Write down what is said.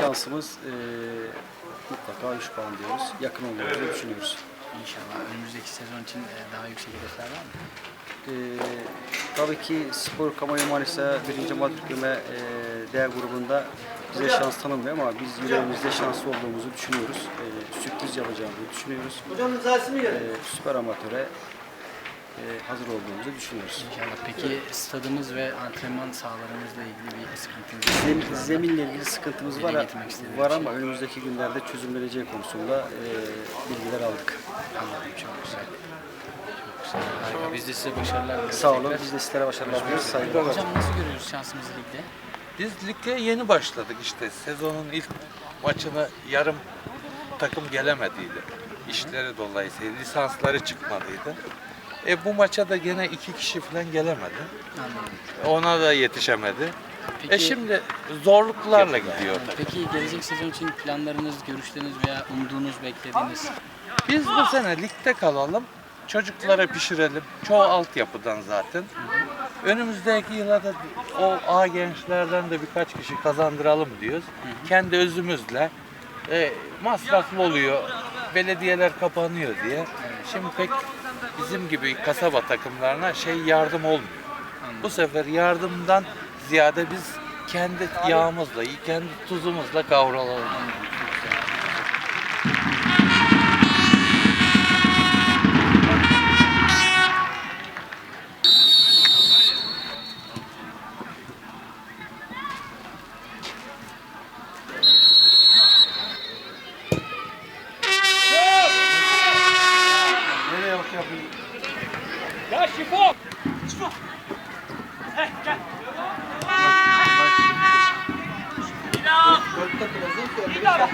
Şansımız eee mutlaka 3 puan diyoruz. Yakın olduğumuzu düşünüyoruz. İnşallah önümüzdeki sezon için e, daha yüksek hedefler var mı? Eee tabii ki spor kamuoyu Manisa 1. Madrid Güme eee D grubunda bize şans tanınmıyor ama biz yüreğimizde şanslı olduğumuzu düşünüyoruz. Eee sürpriz yapacağımızı düşünüyoruz. Hocam rızası mı geldi? Eee süper amatöre eee hazır olduğumuzu düşünüyoruz. İnşallah. Peki stadımız ve antrenman sahalarımızla ilgili bir sıkıntınız var mı? Zemin, zeminle ilgili sıkıntımız Dile var, getirmek istediğim var bir ama önümüzdeki günlerde çözümleneceği konusunda eee bilgiler aldık. Anladım. Çok güzel. Çok güzel. Harika. Biz de size başarılar dileriz. Sağ olun. tekrar. Biz de sizlere başarılar diliyoruz. Saygılar. Hocam nasıl görüyoruz şansımızı ligde? Biz ligde yeni başladık işte. Sezonun ilk maçını yarım takım gelemediydi. İşleri dolayısıyla lisansları çıkmadıydı. E bu maça da gene iki kişi falan gelemedi. Anladım. Ona da yetişemedi. Peki, E şimdi zorluklarla gidiyor. Peki gelecek sezon için planlarınız, görüşleriniz veya umduğunuz, beklediğiniz Biz bu sene ligde kalalım. Çocuklara pişirelim. Çoğu altyapıdan zaten. Önümüzdeki yıla da o A gençlerden de birkaç kişi kazandıralım diyoruz. Kendi özümüzle. E, masraflı oluyor. Belediyeler kapanıyor diye. Şimdi pek bizim gibi kasaba takımlarına şey yardım olmuyor. Bu sefer yardımdan ziyade biz kendi yağımızla, kendi tuzumuzla kavrulalım. şey yapayım. Ya Şifo! Şifo! Heh gel. Bir daha. Bir daha.